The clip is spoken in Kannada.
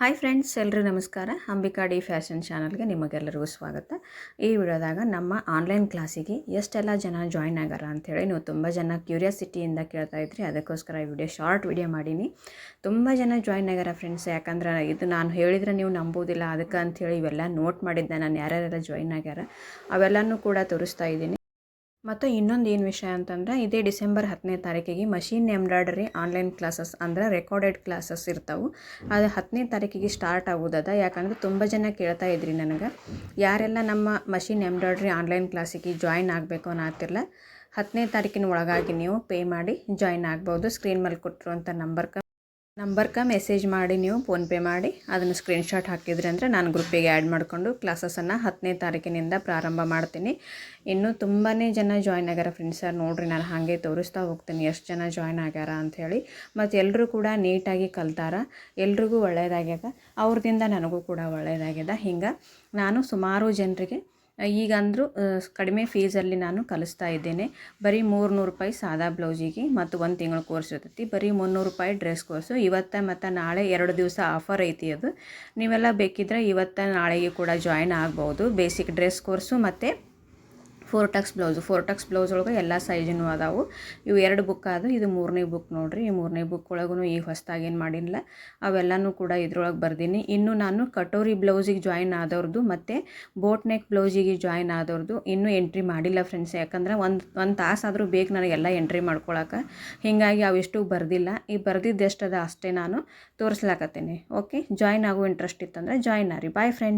ಹಾಯ್ ಫ್ರೆಂಡ್ಸ್ ಎಲ್ಲರೂ ನಮಸ್ಕಾರ. ಅಂಬಿಕಾ ಡಿ ಫ್ಯಾಷನ್ ಚಾನಲ್ಗೆ ನಿಮಗೆಲ್ಲರಿಗೂ ಸ್ವಾಗತ. ಈ ವಿಡಿಯೋದಾಗ ನಮ್ಮ ಆನ್ಲೈನ್ ಕ್ಲಾಸಿಗೆ ಎಷ್ಟೆಲ್ಲ ಜನ ಜಾಯ್ನ್ ಆಗ್ಯಾರ ಅಂಥೇಳಿ ನೀವು ತುಂಬ ಜನ ಕ್ಯೂರಿಯಾಸಿಟಿಯಿಂದ ಕೇಳ್ತಾ ಇದ್ರಿ. ಅದಕ್ಕೋಸ್ಕರ ಈ ವಿಡಿಯೋ ಶಾರ್ಟ್ ವಿಡಿಯೋ ಮಾಡೀನಿ. ತುಂಬ ಜನ ಜಾಯ್ನ್ ಆಗ್ಯಾರ ಫ್ರೆಂಡ್ಸ್, ಯಾಕಂದ್ರೆ ಇದು ನಾನು ಹೇಳಿದರೆ ನೀವು ನಂಬೋದಿಲ್ಲ ಅದಕ್ಕೆ ಅಂಥೇಳಿ ಇವೆಲ್ಲ ನೋಟ್ ಮಾಡಿದ್ದೆ ನಾನು ಯಾರ್ಯಾರೆಲ್ಲ ಜಾಯ್ನ್ ಆಗ್ಯಾರ. ಅವೆಲ್ಲನೂ ಕೂಡ ತೋರಿಸ್ತಾ ಇದ್ದೀನಿ. ಮತ್ತು ಇನ್ನೊಂದು ಏನು ವಿಷಯ ಅಂತಂದ್ರೆ, ಇದೇ ಡಿಸೆಂಬರ್ ಹತ್ತನೇ ತಾರೀಕಿಗೆ ಮಷೀನ್ ಎಂಬ್ರಾಯ್ಡರಿ ಆನ್ಲೈನ್ ಕ್ಲಾಸಸ್ ಅಂದ್ರೆ ರೆಕಾರ್ಡೆಡ್ ಕ್ಲಾಸಸ್ ಇರ್ತಾವೆ. ಅದು ಹತ್ತನೇ ತಾರೀಕಿಗೆ ಸ್ಟಾರ್ಟ್ ಆಗೋದದ. ಯಾಕಂದ್ರೆ ತುಂಬ ಜನ ಕೇಳ್ತಾ ಇದ್ರಿ ನನಗೆ, ಯಾರೆಲ್ಲ ನಮ್ಮ ಮಷೀನ್ ಎಂಬ್ರಾಯ್ಡ್ರಿ ಆನ್ಲೈನ್ ಕ್ಲಾಸಿಗೆ ಜಾಯ್ನ್ ಆಗಬೇಕು ಅನ್ನತ್ತಿರಲ್ಲ ಹತ್ತನೇ ತಾರೀಕಿನ ಒಳಗಾಗಿ ನೀವು ಪೇ ಮಾಡಿ ಜಾಯ್ನ್ ಆಗ್ಬೋದು. ಸ್ಕ್ರೀನ್ ಮೇಲೆ ಕೊಟ್ಟಿರುವಂಥ ನಂಬರ್ಗೆ ನಂಬರ್ಗೆ ಮೆಸೇಜ್ ಮಾಡಿ, ನೀವು ಫೋನ್ಪೇ ಮಾಡಿ, ಅದನ್ನು ಸ್ಕ್ರೀನ್ಶಾಟ್ ಹಾಕಿದ್ರಿ ಅಂದರೆ ನಾನು ಗ್ರೂಪಿಗೆ ಆ್ಯಡ್ ಮಾಡಿಕೊಂಡು ಕ್ಲಾಸಸನ್ನು ಹತ್ತನೇ ತಾರೀಕಿನಿಂದ ಪ್ರಾರಂಭ ಮಾಡ್ತೀನಿ. ಇನ್ನೂ ತುಂಬಾ ಜನ ಜಾಯ್ನ್ ಆಗ್ಯಾರ ಫ್ರೆಂಡ್ಸ್ ಸರ್, ನೋಡಿರಿ ನಾನು ಹಾಗೆ ತೋರಿಸ್ತಾ ಹೋಗ್ತೀನಿ ಎಷ್ಟು ಜನ ಜಾಯ್ನ್ ಆಗ್ಯಾರ ಅಂಥೇಳಿ. ಮತ್ತು ಎಲ್ಲರೂ ಕೂಡ ನೀಟಾಗಿ ಕಲ್ತಾರ, ಎಲ್ರಿಗೂ ಒಳ್ಳೆಯದಾಗ್ಯದ ಅವ್ರದಿಂದ ನನಗೂ ಕೂಡ ಒಳ್ಳೆಯದಾಗ್ಯದ ಹಿಂಗೆ ನಾನು ಸುಮಾರು ಜನರಿಗೆ ಈಗ ಅಂದರೂ ಕಡಿಮೆ ಫೀಸಲ್ಲಿ ನಾನು ಕಲಿಸ್ತಾ ಇದ್ದೇನೆ. ಬರೀ ಮೂರ್ನೂರು ರೂಪಾಯಿ ಸಾದಾ ಬ್ಲೌಸಿಗೆ, ಮತ್ತು ಒಂದು ತಿಂಗಳ ಕೋರ್ಸ್ ಇರ್ತೈತಿ. ಬರೀ ಮುನ್ನೂರು ರೂಪಾಯಿ ಡ್ರೆಸ್ ಕೋರ್ಸು. ಇವತ್ತು ಮತ್ತು ನಾಳೆ ಎರಡು ದಿವಸ ಆಫರ್ ಐತಿ ಅದು. ನೀವೆಲ್ಲ ಬೇಕಿದ್ರೆ ಇವತ್ತು ನಾಳೆಗೆ ಕೂಡ ಜಾಯಿನ್ ಆಗ್ಬೋದು. ಬೇಸಿಕ್ ಡ್ರೆಸ್ ಕೋರ್ಸು ಮತ್ತು four tucks blouse. Four tucks blouse ಒಳಗೆ ಎಲ್ಲ ಸೈಜಿನೂ ಅದಾವು. ಇವು ಎರಡು ಬುಕ್ ಆದವು ಇದು ಮೂರನೇ ಬುಕ್ ನೋಡಿರಿ. ಈ ಮೂರನೇ ಬುಕ್ ಒಳಗೂ ಈಗ ಹೊಸ್ದಾಗಿ ಏನು ಮಾಡಿಲ್ಲ. ಅವೆಲ್ಲನೂ ಕೂಡ ಇದ್ರೊಳಗೆ ಬರ್ದೀನಿ. ಇನ್ನು ನಾನು ಕಟೋರಿ ಬ್ಲೌಸಿಗೆ ಜಾಯಿನ್ ಆದವ್ರದ್ದು ಮತ್ತು ಬೋಟ್ ನೆಕ್ ಬ್ಲೌಸಿಗೆ ಜಾಯಿನ್ ಆದವ್ರದ್ದು ಇನ್ನೂ ಎಂಟ್ರಿ ಮಾಡಿಲ್ಲ ಫ್ರೆಂಡ್ಸ್ ಯಾಕಂದ್ರೆ ಒಂದು ಒಂದು ತಾಸಾದರೂ ಬೇಕು ನನಗೆಲ್ಲ ಎಂಟ್ರಿ ಮಾಡ್ಕೊಳಕ್ಕೆ ಹೀಗಾಗಿ ಅವಿಷ್ಟು ಬರ್ದಿಲ್ಲ. ಈ ಬರ್ದಿದ್ದೆಷ್ಟದ ಅಷ್ಟೇ ನಾನು ತೋರಿಸ್ಲಾಕತ್ತೀನಿ. ಓಕೆ ಜಾಯ್ನ್ ಆಗೋ ಇಂಟ್ರೆಸ್ಟ್ ಇತ್ತಂದ್ರೆ ಜಾಯ್ನ್ ಆರಿ ಬಾಯ್ ಫ್ರೆಂಡ್ಸ್